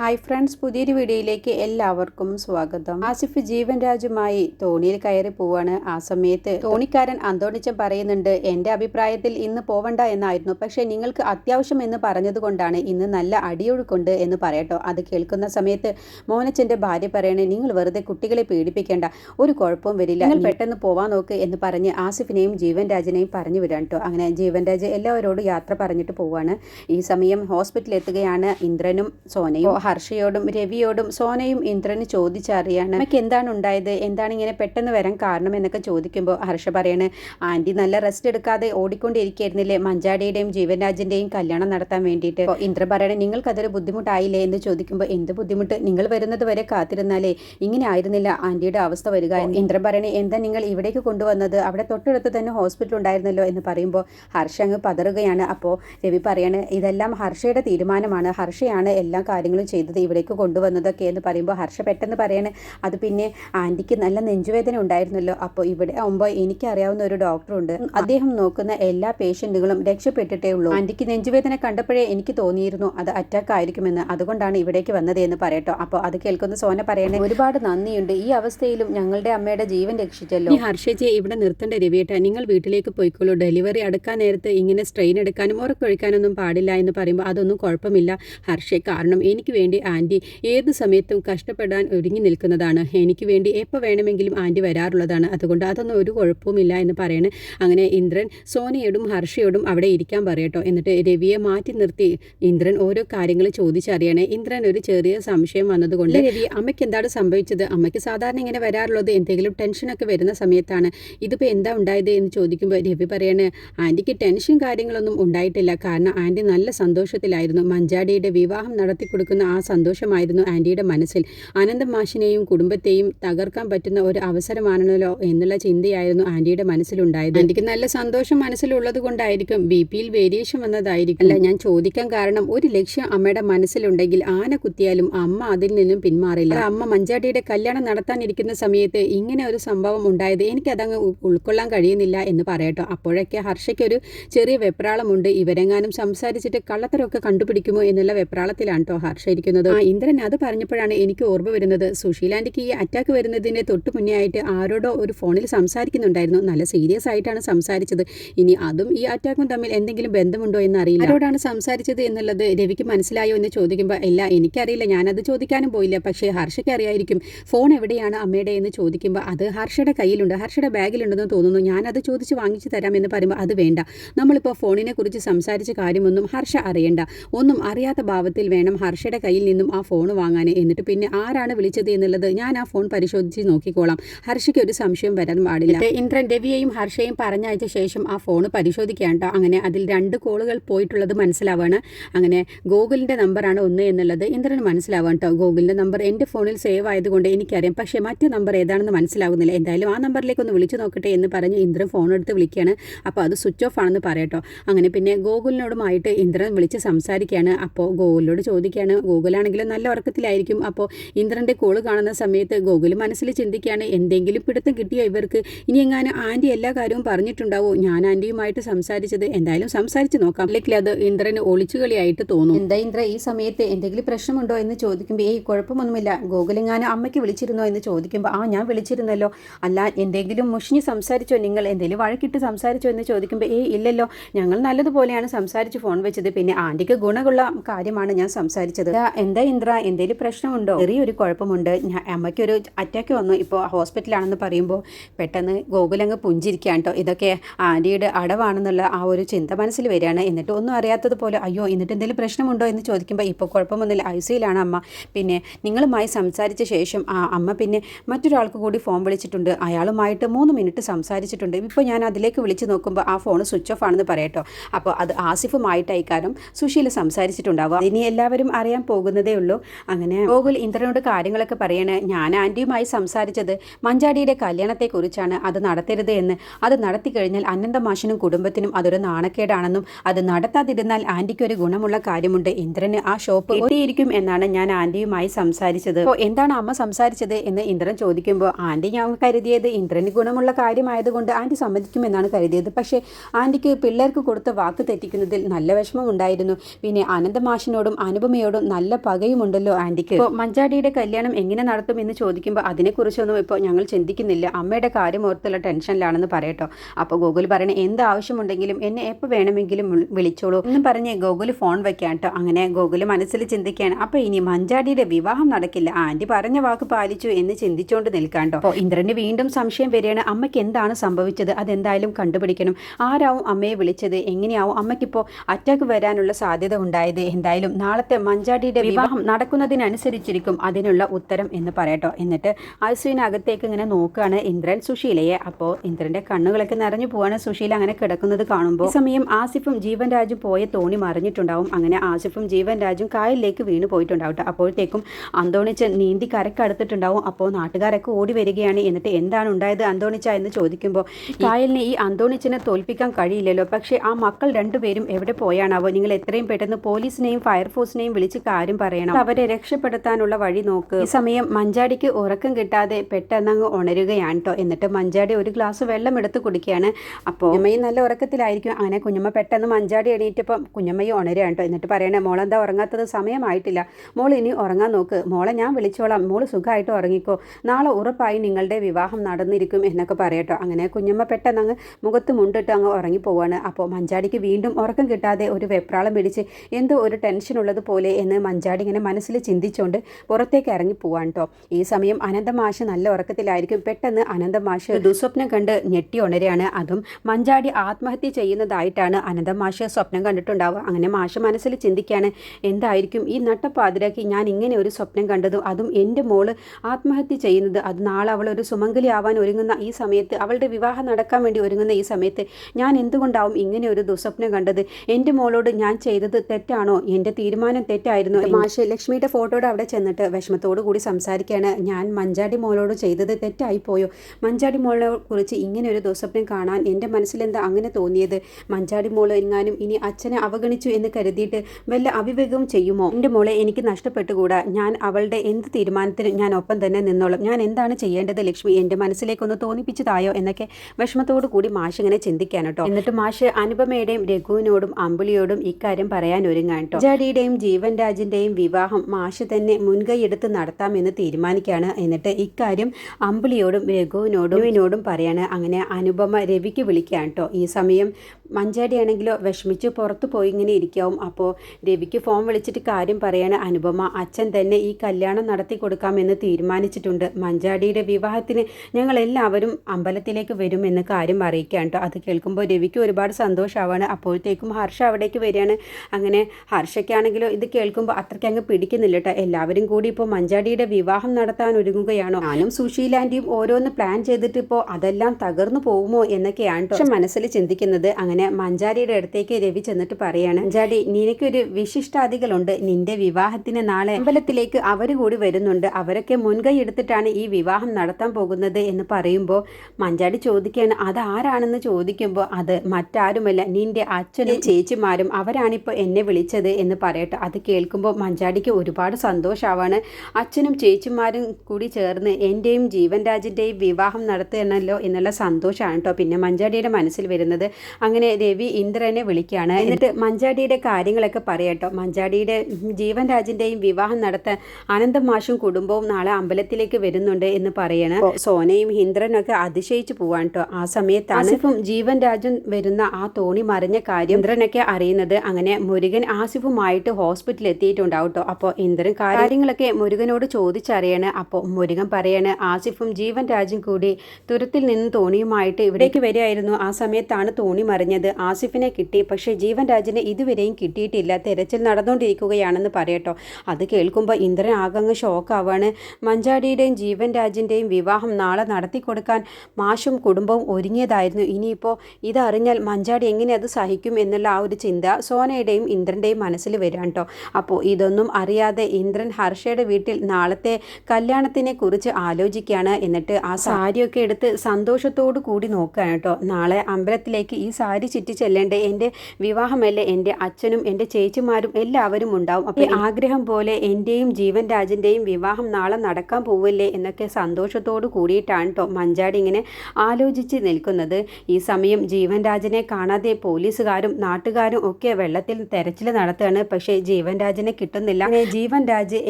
Hi friends പുതിയൊരു വീഡിയോയിലേക്ക് എല്ലാവർക്കും സ്വാഗതം. ആസിഫ് ജീവൻ രാജുമായി തോണിയിൽ കയറി പോവാണ്. ആ സമയത്ത് തോണിക്കാരൻ അന്തോണിച്ചൻ പറയുന്നുണ്ട് എന്റെ അഭിപ്രായത്തിൽ ഇന്ന് പോവണ്ട എന്നായിരുന്നു. പക്ഷേ നിങ്ങൾക്ക് അത്യാവശ്യം എന്ന് പറഞ്ഞതുകൊണ്ടാണ് ഇന്ന് നല്ല അടിയൊഴുക്കുണ്ട് എന്ന് പറയട്ടോ. അത് കേൾക്കുന്ന സമയത്ത് മോനച്ചന്റെ ഭാര്യ പറയണേ നിങ്ങൾ വെറുതെ കുട്ടികളെ പീഡിപ്പിക്കേണ്ട ഒരു കുഴപ്പവും വരില്ല. നിങ്ങൾ പെട്ടെന്ന് പോവാൻ നോക്ക് എന്ന് പറഞ്ഞ് ആസിഫിനെയും ജീവൻ രാജിനെയും പറഞ്ഞു വിടാൻ കേട്ടോ അങ്ങനെ ജീവൻ രാജ് എല്ലാവരോടും യാത്ര പറഞ്ഞിട്ട് പോവാണ്. ഈ സമയം ഹോസ്പിറ്റലിൽ എത്തുകയാണ് ഇന്ദ്രനും സോനയും. ഹർഷയോടും രവിയോടും സോനയും ഇന്ദ്രന് ചോദിച്ചറിയാണ് നമുക്ക് എന്താണ് ഉണ്ടായത്? എന്താണ് ഇങ്ങനെ പെട്ടെന്ന് വരാൻ കാരണം? എന്നൊക്കെ ചോദിക്കുമ്പോൾ ഹർഷ പറയാണ് ആന്റി നല്ല റെസ്റ്റ് എടുക്കാതെ ഓടിക്കൊണ്ടിരിക്കുകയായിരുന്നില്ലേ മഞ്ചാടിയുടെയും ജീവൻരാജിന്റെയും കല്യാണം നടത്താൻ വേണ്ടിയിട്ട്. ഇന്ദ്ര പറയണേ നിങ്ങൾക്കതൊരു ബുദ്ധിമുട്ടായില്ലേ? എന്ന് ചോദിക്കുമ്പോൾ എന്ത് ബുദ്ധിമുട്ട്? നിങ്ങൾ വരുന്നത് വരെ കാത്തിരുന്നാലേ ഇങ്ങനെ ആയിരുന്നില്ല. ആന്റിയുടെ അവസ്ഥ വരിക ഇന്ദ്ര പറയണേ എന്താ നിങ്ങൾ ഇവിടേക്ക് കൊണ്ടുവന്നത്? അവിടെ തൊട്ടടുത്ത് തന്നെ ഹോസ്പിറ്റൽ ഉണ്ടായിരുന്നല്ലോ? എന്ന് പറയുമ്പോൾ ഹർഷ അങ്ങ് പതറുകയാണ്. അപ്പോൾ രവി പറയാണ് ഇതെല്ലാം ഹർഷയുടെ തീരുമാനമാണ്. ഹർഷയാണ് എല്ലാ കാര്യങ്ങളും ചെയ്തത് ഇവിടേക്ക് കൊണ്ടുവന്നതൊക്കെ എന്ന് പറയുമ്പോൾ ഹർഷ പെട്ടെന്ന് പറയണേ അത് പിന്നെ ആന്റിക്ക് നല്ല നെഞ്ചുവേദന ഉണ്ടായിരുന്നല്ലോ. അപ്പോൾ ഇവിടെ ആകുമ്പോൾ എനിക്കറിയാവുന്ന ഒരു ഡോക്ടറുണ്ട്. അദ്ദേഹം നോക്കുന്ന എല്ലാ പേഷ്യന്റുകളും രക്ഷപ്പെട്ടിട്ടേ ഉള്ളൂ. ആന്റിക്ക് നെഞ്ചുവേദന കണ്ടപ്പോഴേ എനിക്ക് തോന്നിയിരുന്നു അത് അറ്റാക്ക് ആയിരിക്കുമെന്ന് അതുകൊണ്ടാണ് ഇവിടേക്ക് വന്നത് എന്ന് പറയട്ടോ. അപ്പോൾ അത് കേൾക്കുന്ന സോന പറയണേ ഒരുപാട് നന്ദിയുണ്ട്. ഈ അവസ്ഥയിലും ഞങ്ങളുടെ അമ്മയുടെ ജീവൻ രക്ഷിച്ചല്ലോ. ഈ ഹർഷജിയെ ഇവിടെ നിർത്തേണ്ട രവിയേട്ട നിങ്ങൾ വീട്ടിലേക്ക് പോയിക്കോളൂ. ഡെലിവറി അടുക്കാൻ നേരത്ത് ഇങ്ങനെ സ്ട്രെയിൻ എടുക്കാനും ഉറക്കൊഴിക്കാനൊന്നും പാടില്ല എന്ന് പറയുമ്പോൾ അതൊന്നും കുഴപ്പമില്ല. ഹർഷെ കാരണം എനിക്ക് വേണ്ടി ആന്റി ഏത് സമയത്തും കഷ്ടപ്പെടാൻ ഒരുങ്ങി നിൽക്കുന്നതാണ്. എനിക്ക് വേണ്ടി എപ്പോൾ വേണമെങ്കിലും ആന്റി വരാറുള്ളതാണ്. അതുകൊണ്ട് അതൊന്നും ഒരു കുഴപ്പവുമില്ല എന്ന് പറയണ്. അങ്ങനെ ഇന്ദ്രൻ സോനയോടും ഹർഷയോടും അവിടെ ഇരിക്കാൻ പറയട്ടോ എന്നിട്ട് രവിയെ മാറ്റി നിർത്തി. ഇന്ദ്രൻ ഓരോ കാര്യങ്ങൾ ചോദിച്ചറിയണേ. ഇന്ദ്രൻ ഒരു ചെറിയ സംശയം വന്നതുകൊണ്ട് രവി അമ്മയ്ക്ക് എന്താണ് സംഭവിച്ചത്? അമ്മയ്ക്ക് സാധാരണ ഇങ്ങനെ വരാറുള്ളത് എന്തെങ്കിലും ടെൻഷനൊക്കെ വരുന്ന സമയത്താണ്. ഇതിപ്പോൾ എന്താ ഉണ്ടായത് എന്ന് ചോദിക്കുമ്പോൾ രവി പറയണേ ആന്റിക്ക് ടെൻഷൻ കാര്യങ്ങളൊന്നും ഉണ്ടായിട്ടില്ല. കാരണം ആന്റി നല്ല സന്തോഷത്തിലായിരുന്നു. മഞ്ചാടിയുടെ വിവാഹം നടത്തി കൊടുക്കുന്ന ആ സന്തോഷമായിരുന്നു ആന്റിയുടെ മനസ്സിൽ. അനന്തം മാഷിനെയും കുടുംബത്തെയും തകർക്കാൻ പറ്റുന്ന ഒരു അവസരമാണല്ലോ എന്നുള്ള ചിന്തയായിരുന്നു ആന്റിയുടെ മനസ്സിലുണ്ടായത്. ആന്റിക്ക് നല്ല സന്തോഷം മനസ്സിലുള്ളത് കൊണ്ടായിരിക്കും ബി പിയിൽ വേരിയേഷൻ വന്നതായിരിക്കും. അല്ല ഞാൻ ചോദിക്കാൻ കാരണം ഒരു ലക്ഷ്യം അമ്മയുടെ മനസ്സിലുണ്ടെങ്കിൽ ആന കുത്തിയാലും അമ്മ അതിൽ നിന്നും പിന്മാറില്ല. അമ്മ മഞ്ചാട്ടിയുടെ കല്യാണം നടത്താനിരിക്കുന്ന സമയത്ത് ഇങ്ങനെ ഒരു സംഭവം ഉണ്ടായത് എനിക്കതങ്ങ് ഉൾക്കൊള്ളാൻ കഴിയുന്നില്ല എന്ന് പറയട്ടോ. അപ്പോഴൊക്കെ ഹർഷയ്ക്കൊരു ചെറിയ വെപ്രാളമുണ്ട്. ഇവരെങ്ങാനും സംസാരിച്ചിട്ട് കള്ളത്തരമൊക്കെ കണ്ടുപിടിക്കുമോ എന്നുള്ള വെപ്രാളത്തിലാണ് കേട്ടോ ഹർഷ ആ ഇന്ദ്രൻ അത് പറഞ്ഞപ്പോഴാണ് എനിക്ക് ഓർമ്മ വരുന്നത്. സുശീലാന്റിക്ക് ഈ അറ്റാക്ക് വരുന്നതിന് തൊട്ട് മുന്നേ ആയിട്ട് ആരോടോ ഒരു ഫോണിൽ സംസാരിക്കുന്നുണ്ടായിരുന്നു. നല്ല സീരിയസ് ആയിട്ടാണ് സംസാരിച്ചത്. ഇനി അതും ഈ അറ്റാക്കും തമ്മിൽ എന്തെങ്കിലും ബന്ധമുണ്ടോ എന്ന് അറിയില്ല ആരോടാണ് സംസാരിച്ചത് എന്നുള്ളത് രവിക്ക് മനസ്സിലായോ എന്ന് ചോദിക്കുമ്പോൾ ഇല്ല എനിക്കറിയില്ല. ഞാനത് ചോദിക്കാനും പോയില്ല. പക്ഷേ ഹർഷയ്ക്ക് അറിയായിരിക്കും ഫോൺ എവിടെയാണ് അമ്മയുടെ? എന്ന് ചോദിക്കുമ്പോൾ അത് ഹർഷയുടെ കയ്യിലുണ്ട്. ഹർഷയുടെ ബാഗിലുണ്ടെന്ന് തോന്നുന്നു. ഞാനത് ചോദിച്ച് വാങ്ങിച്ചു തരാം എന്ന് പറയുമ്പോൾ അത് വേണ്ട. നമ്മളിപ്പോൾ ഫോണിനെ കുറിച്ച് സംസാരിച്ച കാര്യമൊന്നും ഹർഷ അറിയണ്ട. ഒന്നും അറിയാത്ത ഭാവത്തിൽ വേണം ഹർഷയുടെ കയ്യിൽ നിന്നും ആ ഫോൺ വാങ്ങാൻ എന്നിട്ട് പിന്നെ ആരാണ് വിളിച്ചത് എന്നുള്ളത് ഞാൻ ആ ഫോൺ പരിശോധിച്ച് നോക്കിക്കോളാം. ഹർഷയ്ക്ക് ഒരു സംശയം വരാൻ പാടില്ല. ഇന്ദ്രൻ രവിയെയും ഹർഷയും പറഞ്ഞയച്ച ശേഷം ആ ഫോൺ പരിശോധിക്കാണ്ടോ അങ്ങനെ അതിൽ രണ്ട് കോളുകൾ പോയിട്ടുള്ളത് മനസ്സിലാവാണ്. അങ്ങനെ ഗൂഗിളിന്റെ നമ്പറാണ് ഒന്ന് എന്നുള്ളത് ഇന്ദ്രന് മനസ്സിലാവാണ് കേട്ടോ ഗൂഗിളിന്റെ നമ്പർ എന്റെ ഫോണിൽ സേവ് ആയതുകൊണ്ട് എനിക്കറിയാം. പക്ഷേ മറ്റേ നമ്പർ ഏതാണെന്ന് മനസ്സിലാകുന്നില്ല എന്തായാലും ആ നമ്പറിലേക്ക് ഒന്ന് വിളിച്ചു നോക്കട്ടെ എന്ന് പറഞ്ഞ് ഇന്ദ്രൻ ഫോൺ എടുത്ത് വിളിക്കുകയാണ്. അപ്പോൾ അത് സ്വിച്ച് ഓഫ് ആണെന്ന് പറയട്ടോ അങ്ങനെ പിന്നെ ഗൂഗിളിനോടുമായിട്ട് ഇന്ദ്രൻ വിളിച്ച് സംസാരിക്കുകയാണ്. അപ്പോൾ ഗൂഗിളിനോട് ചോദിക്കുകയാണ്. ഗൂഗിളാണെങ്കിലും നല്ല ഉറക്കത്തിലായിരിക്കും. അപ്പോൾ ഇന്ദ്രന്റെ കോൾ കാണുന്ന സമയത്ത് ഗൂഗിൾ മനസ്സിൽ ചിന്തിക്കുകയാണ് എന്തെങ്കിലും പിടുത്തം കിട്ടിയോ ഇവർക്ക്? ഇനി എങ്ങാനും ആന്റി എല്ലാ കാര്യവും പറഞ്ഞിട്ടുണ്ടാവോ? ഞാൻ ആന്റിയുമായിട്ട് സംസാരിച്ചത് എന്തായാലും സംസാരിച്ച് നോക്കാം. അല്ലെങ്കിൽ അത് ഇന്ദ്രന് ഒളിച്ചുകളിയായിട്ട് തോന്നും. എന്താ ഇന്ദ്ര ഈ സമയത്ത് എന്തെങ്കിലും പ്രശ്നമുണ്ടോ എന്ന് ചോദിക്കുമ്പോൾ ഏയ് കുഴപ്പമൊന്നുമില്ല. ഗോകുലെങ്ങാനും അമ്മയ്ക്ക് വിളിച്ചിരുന്നോ എന്ന് ചോദിക്കുമ്പോൾ ആ ഞാൻ വിളിച്ചിരുന്നല്ലോ. അല്ല എന്തെങ്കിലും മുഷിഞ്ഞ് സംസാരിച്ചോ? നിങ്ങൾ എന്തെങ്കിലും വഴക്കിട്ട് സംസാരിച്ചോ എന്ന് ചോദിക്കുമ്പോൾ ഏയ് ഇല്ലല്ലോ. ഞങ്ങൾ നല്ലതുപോലെയാണ് സംസാരിച്ച് ഫോൺ വെച്ചത്. പിന്നെ ആന്റിക്ക് ഗുണമുള്ള കാര്യമാണ് ഞാൻ സംസാരിച്ചത്. "ദാ, എന്താ ഇന്ദ്ര? എന്തെങ്കിലും പ്രശ്നമുണ്ടോ? ചെറിയൊരു കുഴപ്പമുണ്ട്. ഞാൻ അമ്മയ്ക്കൊരു അറ്റാക്ക് വന്നു. ഇപ്പോൾ ഹോസ്പിറ്റലാണെന്ന് പറയുമ്പോൾ പെട്ടെന്ന് ഗോകുലങ്ങ് പുഞ്ചിരിക്കുകയാണ് കേട്ടോ. ഇതൊക്കെ ആന്റിയുടെ അടവാണെന്നുള്ള ആ ഒരു ചിന്ത മനസ്സിൽ വരികയാണ്. എന്നിട്ട് ഒന്നും അറിയാത്തതുപോലെ അയ്യോ എന്നിട്ട് എന്തെങ്കിലും പ്രശ്നമുണ്ടോ? എന്ന് ചോദിക്കുമ്പോൾ ഇപ്പോൾ കുഴപ്പമൊന്നുമില്ല. ഐ സിയിലാണ് അമ്മ. പിന്നെ നിങ്ങളുമായി സംസാരിച്ച ശേഷം ആ അമ്മ പിന്നെ മറ്റൊരാൾക്ക് കൂടി ഫോൺ വിളിച്ചിട്ടുണ്ട്. അയാളുമായിട്ട് മൂന്ന് മിനിറ്റ് സംസാരിച്ചിട്ടുണ്ട്. ഇപ്പോൾ ഞാൻ അതിലേക്ക് വിളിച്ച് നോക്കുമ്പോൾ ആ ഫോൺ സ്വിച്ച് ഓഫ് ആണെന്ന് പറയട്ടോ. അപ്പോൾ അത് ആസിഫുമായിട്ടായിക്കാരം സുശീല സംസാരിച്ചിട്ടുണ്ടാവുക ഇനി എല്ലാവരും അറിയാൻ പോകുന്നതേ ഉള്ളൂ. അങ്ങനെ ഗോകുൽ ഇന്ദ്രനോട് കാര്യങ്ങളൊക്കെ പറയണേ. ഞാൻ ആന്റിയുമായി സംസാരിച്ചത് മഞ്ചാടിയുടെ കല്യാണത്തെക്കുറിച്ചാണ്. അത് നടത്തരുത് എന്ന്. അത് നടത്തി കഴിഞ്ഞാൽ അനന്തമാഷിനും കുടുംബത്തിനും അതൊരു നാണക്കേടാണെന്നും അത് നടത്താതിരുന്നാൽ ആന്റിക്ക് ഒരു ഗുണമുള്ള കാര്യമുണ്ട്. ഇന്ദ്രന് ആ ഷോപ്പ് ഒറ്റയിരിക്കും എന്നാണ് ഞാൻ ആന്റിയുമായി സംസാരിച്ചത്. എന്താണ് അമ്മ സംസാരിച്ചത്? എന്ന് ഇന്ദ്രൻ ചോദിക്കുമ്പോൾ ആന്റി ഞാൻ കരുതിയത് ഇന്ദ്രന് ഗുണമുള്ള കാര്യമായതുകൊണ്ട് ആന്റി സമ്മതിക്കുമെന്നാണ് കരുതിയത്. പക്ഷേ ആന്റിക്ക് പിള്ളേർക്ക് കൊടുത്ത വാക്ക് തെറ്റിക്കുന്നതിൽ നല്ല വിഷമം ഉണ്ടായിരുന്നു. പിന്നെ അനന്തമാഷിനോടും അനുപമയോടും നല്ല നല്ല പകയുമുണ്ടല്ലോ ആന്റിക്ക്. ഇപ്പോൾ മഞ്ചാടിയുടെ കല്യാണം എങ്ങനെ നടത്തും എന്ന് ചോദിക്കുമ്പോൾ അതിനെക്കുറിച്ചൊന്നും ഇപ്പോൾ ഞങ്ങൾ ചിന്തിക്കുന്നില്ല. അമ്മയുടെ കാര്യം ഓർത്തുള്ള ടെൻഷനിലാണെന്ന് പറയട്ടോ. അപ്പോൾ ഗൂഗിൾ പറയണേ എന്ത് ആവശ്യമുണ്ടെങ്കിലും എന്നെ എപ്പോൾ വേണമെങ്കിലും വിളി- വിളിച്ചോളൂ. എന്ന് പറഞ്ഞ് ഗൂഗിൾ ഫോൺ വെക്കാൻ കേട്ടോ അങ്ങനെ ഗൂഗിൾ മനസ്സിൽ ചിന്തിക്കുകയാണ് അപ്പോൾ ഇനി മഞ്ചാടിയുടെ വിവാഹം നടക്കില്ല. ആന്റി പറഞ്ഞ വാക്ക് പാലിച്ചു എന്ന് ചിന്തിച്ചുകൊണ്ട് നിൽക്കാണ്ടോ അപ്പോൾ ഇന്ദ്രന് വീണ്ടും സംശയം വരികയാണ് അമ്മയ്ക്ക് എന്താണ് സംഭവിച്ചത്? അതെന്തായാലും കണ്ടുപിടിക്കണം. ആരാവും അമ്മയെ വിളിച്ചത്? എങ്ങനെയാവും അമ്മയ്ക്കിപ്പോൾ അറ്റാക്ക് വരാനുള്ള സാധ്യത ഉണ്ടായത്? എന്തായാലും നാളത്തെ മഞ്ചാടിയുടെ വിവാഹം നടക്കുന്നതിനനുസരിച്ചിരിക്കും അതിനുള്ള ഉത്തരം എന്ന് പറയട്ടോ. എന്നിട്ട് ഐസുവിനകത്തേക്ക് ഇങ്ങനെ നോക്കുകയാണ് ഇന്ദ്രൻ സുശീലയെ. അപ്പോൾ ഇന്ദ്രന്റെ കണ്ണുകളൊക്കെ നിറഞ്ഞു പോവാണ് സുശീല അങ്ങനെ കിടക്കുന്നത് കാണുമ്പോൾ ഈ സമയം ആസിഫും ജീവൻ രാജും പോയ തോണി മറിഞ്ഞിട്ടുണ്ടാവും. അങ്ങനെ ആസിഫും ജീവൻ രാജും കായലിലേക്ക് വീണ് പോയിട്ടുണ്ടാവും ട്ടോ. അപ്പോഴത്തേക്കും അന്തോണിച്ച് നീന്തി കരക്കടുത്തിട്ടുണ്ടാവും. അപ്പോൾ നാട്ടുകാരൊക്കെ ഓടി വരികയാണ്. എന്നിട്ട് എന്താണ് ഉണ്ടായത് അന്തോണിച്ച എന്ന് ചോദിക്കുമ്പോൾ കായലിനെ ഈ അന്തോണിച്ചനെ തോൽപ്പിക്കാൻ കഴിയില്ലല്ലോ. പക്ഷേ ആ മക്കൾ രണ്ടുപേരും എവിടെ പോയാണാവോ? നിങ്ങൾ എത്രയും പെട്ടെന്ന് പോലീസിനെയും ഫയർഫോഴ്സിനെയും വിളിച്ച് കാര്യം പറയണം. അവരെ രക്ഷപ്പെടുത്താനുള്ള വഴി നോക്ക്. ഈ സമയം മഞ്ചാടിക്ക് ഉറക്കം കിട്ടാതെ പെട്ടെന്നങ്ങ് ഉണരുകയാണ് കേട്ടോ എന്നിട്ട് മഞ്ചാടി ഒരു ഗ്ലാസ് വെള്ളം എടുത്ത് കുടിക്കുകയാണ്. അപ്പോൾ കുഞ്ഞമ്മയും നല്ല ഉറക്കത്തിലായിരിക്കും. അങ്ങനെ കുഞ്ഞമ്മ പെട്ടെന്ന് മഞ്ചാടി എണീറ്റപ്പം കുഞ്ഞമ്മയും ഉണരുകയാണ് കേട്ടോ എന്നിട്ട് പറയണേ മോളെന്താ ഉറങ്ങാത്തത്? സമയമായിട്ടില്ല. മോൾ ഇനി ഉറങ്ങാൻ നോക്ക്. മോളെ ഞാൻ വിളിച്ചോളാം. മോൾ സുഖമായിട്ട് ഉറങ്ങിക്കോ. നാളെ ഉറപ്പായി നിങ്ങളുടെ വിവാഹം നടന്നിരിക്കും എന്നൊക്കെ പറയട്ടോ അങ്ങനെ കുഞ്ഞമ്മ പെട്ടെന്ന് അങ്ങ് മുഖത്ത് മുണ്ടിട്ട് അങ്ങ് ഉറങ്ങിപ്പോവാണ് അപ്പോൾ മഞ്ചാടിക്ക് വീണ്ടും ഉറക്കം കിട്ടാതെ ഒരു വെപ്രാളം പിടിച്ച് എന്തോ ഒരു ടെൻഷൻ ഉള്ളത് പോലെ എന്ന് ഇങ്ങനെ മനസ്സിൽ ചിന്തിച്ചുകൊണ്ട് പുറത്തേക്ക് ഇറങ്ങി പോവാൻ കേട്ടോ ഈ സമയം അനന്തമാഷ് നല്ല ഉറക്കത്തിലായിരിക്കും. പെട്ടെന്ന് അനന്തമാഷ് ദുസ്വപ്നം കണ്ട് ഞെട്ടി ഉണരുകയാണ്. അതും മഞ്ചാടി ആത്മഹത്യ ചെയ്യുന്നതായിട്ടാണ് അനന്തമാഷ് സ്വപ്നം കണ്ടിട്ടുണ്ടാവുക. അങ്ങനെ മാഷ് മനസ്സിൽ ചിന്തിക്കുകയാണ് എന്തായിരിക്കും ഈ നട്ടപ്പാതിരാക്കി? ഞാൻ ഇങ്ങനെ ഒരു സ്വപ്നം കണ്ടതും അതും എന്റെ മോൾ ആത്മഹത്യ ചെയ്യുന്നത്. അത് നാളെ അവൾ ഒരു സുമംഗലി ആവാൻ ഒരുങ്ങുന്ന ഈ സമയത്ത് അവളുടെ വിവാഹം നടക്കാൻ വേണ്ടി ഒരുങ്ങുന്ന ഈ സമയത്ത് ഞാൻ എന്തുകൊണ്ടാവും ഇങ്ങനെ ഒരു ദുസ്വപ്നം കണ്ടത്? എന്റെ മോളോട് ഞാൻ ചെയ്തത് തെറ്റാണോ? എന്റെ തീരുമാനം തെറ്റായിരുന്നു? മാഷ് ലക്ഷ്മിയുടെ ഫോട്ടോയുടെ അവിടെ ചെന്നിട്ട് വിഷമത്തോടു കൂടി സംസാരിക്കുകയാണ്. ഞാൻ മഞ്ചാടി മോളോട് ചെയ്തത് തെറ്റായി പോയോ? മഞ്ചാടി മോളിനെ കുറിച്ച് ഇങ്ങനെ ഒരു ദുസ്വപ്നം കാണാൻ എന്റെ മനസ്സിലെന്താ അങ്ങനെ തോന്നിയത്? മഞ്ചാടി മോൾ എങ്ങാനും ഇനി അച്ഛനെ അവഗണിച്ചു എന്ന് കരുതിയിട്ട് വല്ല അവിവേകവും ചെയ്യുമോ? എന്റെ മോളെ എനിക്ക് നഷ്ടപ്പെട്ടുകൂടാ. ഞാൻ അവളുടെ എന്ത് തീരുമാനത്തിനും ഞാൻ ഒപ്പം തന്നെ നിന്നോളും. ഞാൻ എന്താണ് ചെയ്യേണ്ടത് ലക്ഷ്മി? എന്റെ മനസ്സിലേക്കൊന്ന് തോന്നിപ്പിച്ചതായോ എന്നൊക്കെ വിഷമത്തോടു കൂടി മാഷ് ഇങ്ങനെ ചിന്തിക്കാൻ കേട്ടോ. എന്നിട്ട് മാഷ് അനുപമയുടെയും രഘുവിനോടും അമ്പിളിയോടും ഇക്കാര്യം പറയാൻ ഒരുങ്ങാൻ കേട്ടോ. ജാഡിയുടെയും ജീവൻ രാജിന്റെയും വിവാഹം മാഷ് തന്നെ മുൻകൈയെടുത്ത് നടത്താമെന്ന് തീരുമാനിക്കുകയാണ്. എന്നിട്ട് ഇക്കാര്യം അമ്പിളിയോടും രഘുവിനോടും പറയാണ്. അങ്ങനെ അനുപമ രവിക്ക് വിളിക്കുകയാണ് കേട്ടോ. ഈ സമയം മഞ്ചാടിയാണെങ്കിലോ വിഷമിച്ച് പുറത്തു പോയി ഇങ്ങനെ ഇരിക്കാവും. അപ്പോൾ രവിക്ക് ഫോൺ വിളിച്ചിട്ട് കാര്യം പറയാണ് അനുപമ. അച്ഛൻ തന്നെ ഈ കല്യാണം നടത്തി കൊടുക്കാമെന്ന് തീരുമാനിച്ചിട്ടുണ്ട്. മഞ്ചാടിയുടെ വിവാഹത്തിന് ഞങ്ങൾ എല്ലാവരും അമ്പലത്തിലേക്ക് വരുമെന്ന് കാര്യം അറിയിക്കാം കേട്ടോ. അത് കേൾക്കുമ്പോൾ രവിക്ക് ഒരുപാട് സന്തോഷമാവാണ് അപ്പോഴത്തേക്കും ഹർഷ അവിടേക്ക് വരികയാണ്. അങ്ങനെ ഹർഷയ്ക്കാണെങ്കിലോ ഇത് കേൾക്കുമ്പോൾ അത്രയ്ക്ക് അങ്ങ് പിടിക്കുന്നില്ല കേട്ടോ എല്ലാവരും കൂടി ഇപ്പോൾ മഞ്ചാടിയുടെ വിവാഹം നടത്താൻ ഒരുങ്ങുകയാണോ. ഞാനും സുശീലാന്റിയും ഓരോന്ന് പ്ലാൻ ചെയ്തിട്ട് ഇപ്പോൾ അതെല്ലാം തകർന്നു പോകുമോ എന്നൊക്കെയാണ് പക്ഷെ മനസ്സിൽ ചിന്തിക്കുന്നത്. അങ്ങനെ മഞ്ചാടിയുടെ അടുത്തേക്ക് രവി ചെന്നിട്ട് പറയാണ് മഞ്ചാടി നിനക്കൊരു വിശിഷ്ടാദികളുണ്ട്. നിന്റെ വിവാഹത്തിന് നാളെ അമ്പലത്തിലേക്ക് അവർ കൂടി വരുന്നുണ്ട്. അവരൊക്കെ മുൻകൈ എടുത്തിട്ടാണ് ഈ വിവാഹം നടത്താൻ പോകുന്നത് എന്ന് പറയുമ്പോൾ മഞ്ചാടി ചോദിക്കുകയാണ് അത് ആരാണെന്ന് ചോദിക്കുമ്പോൾ അത് മറ്റാരുമല്ല. നിന്റെ അച്ഛനും ചേച്ചിമാരും അവരാണിപ്പോൾ എന്നെ വിളിച്ചത് എന്ന് പറയട്ടെ. അത് കേൾക്കുമ്പോൾ മഞ്ചാടിക്ക് ഒരുപാട് സന്തോഷമാവാണ് അച്ഛനും ചേച്ചിമാരും കൂടി ചേർന്ന് എന്റെയും ജീവൻ രാജിന്റെയും വിവാഹം നടത്തുകയാണല്ലോ എന്നുള്ള സന്തോഷമാണ് കേട്ടോ പിന്നെ മഞ്ചാടിയുടെ മനസ്സിൽ വരുന്നത്. അങ്ങനെ രവി ഇന്ദ്രനെ വിളിക്കുകയാണ്. എന്നിട്ട് മഞ്ചാടിയുടെ കാര്യങ്ങളൊക്കെ പറയട്ടോ മഞ്ചാടിയുടെ ജീവൻ രാജിന്റെയും വിവാഹം നടത്താൻ അനന്തം മാഷും കുടുംബവും നാളെ അമ്പലത്തിലേക്ക് വരുന്നുണ്ട് എന്ന് പറയണം. സോനയും ഇന്ദ്രനൊക്കെ അതിശയിച്ചു പോവാണ് കേട്ടോ. ആ സമയത്ത് ആസിഫും ജീവൻ രാജും വരുന്ന ആ തോണി മറിഞ്ഞ കാര്യം ഇന്ദ്രനൊക്കെ അറിയുന്നത്. അങ്ങനെ മുരുകൻ ആസിഫുമായിട്ട് ഹോസ്പിറ്റലിൽ എത്തിയിട്ടുണ്ടാവും കേട്ടോ അപ്പോൾ ഇന്ദ്രൻ കാര്യങ്ങളൊക്കെ മുരുകനോട് ചോദിച്ചറിയാണ്. അപ്പോൾ മുരുകൻ പറയാണ് ആസിഫും ജീവൻ രാജും കൂടി തുരത്തിൽ നിന്ന് തോണിയുമായിട്ട് ഇവിടേക്ക് വരികയായിരുന്നു. ആ സമയത്താണ് തോണി മറിഞ്ഞത്. ആസിഫിനെ കിട്ടി. പക്ഷേ ജീവൻ രാജിനെ ഇതുവരെയും കിട്ടിയിട്ടില്ല. തെരച്ചിൽ നടന്നുകൊണ്ടിരിക്കുകയാണെന്ന് പറയട്ടോ അത് കേൾക്കുമ്പോൾ ഇന്ദ്രൻ ആകങ്ങ് ഷോക്കാവാണ് മഞ്ചാടിയുടെയും ജീവൻ രാജിന്റെയും വിവാഹം നാളെ നടത്തി കൊടുക്കാൻ മാഷും കുടുംബവും ഒരുങ്ങിയതായിരുന്നു. ഇനിയിപ്പോൾ ഇതറിഞ്ഞാൽ മഞ്ചാടി എങ്ങനെ അത് സഹിക്കും എന്നുള്ള ആ ഒരു ചിന്ത സോനയുടെയും ഇന്ദ്രന്റെയും മനസ്സിൽ വരാൻ കേട്ടോ അപ്പോൾ ഇതൊന്നും അറിയാതെ ഇന്ദ്രൻ ഹർഷയുടെ വീട്ടിൽ നാളത്തെ കല്യാണത്തിനെ കുറിച്ച് ആലോചിക്കുകയാണ്. എന്നിട്ട് ആ സാരിയൊക്കെ എടുത്ത് സന്തോഷത്തോടു കൂടി നോക്കുകയാണ് കേട്ടോ. നാളെ അമ്പലത്തിലേക്ക് ഈ സാരി ചുറ്റി ചെല്ലേണ്ട. എന്റെ വിവാഹമല്ലേ? എന്റെ അച്ഛനും എന്റെ ചേച്ചിമാരും എല്ലാവരും ഉണ്ടാവും. അപ്പോൾ ആഗ്രഹം പോലെ എന്റെയും ജീവൻ രാജന്റെയും വിവാഹം നാളെ നടക്കാൻ പോവില്ലേ എന്നൊക്കെ സന്തോഷത്തോടു കൂടിയിട്ടാണ് കേട്ടോ മഞ്ചാടി ഇങ്ങനെ ആലോചിച്ച് നിൽക്കുന്നത്. ഈ സമയം ജീവൻ രാജനെ കാണാതെ പോലീസുകാരും നാട്ടുകാരും ഒക്കെ വെള്ളത്തിൽ തെരച്ചിൽ നടത്തുകയാണ്. പക്ഷേ ജീവൻ രാജനെ കിട്ടുന്നില്ല. ജീവൻ രാജ്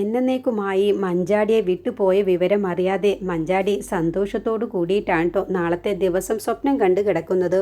എന്നേക്കുമായി മഞ്ചാടിയെ വിട്ടുപോയ വിവരം അറിയാതെ മഞ്ചാടി സന്തോഷത്തോടു കൂടിയിട്ടാണ് നാളത്തെ ദിവസം സ്വപ്നം കണ്ടു കിടക്കുന്നത്.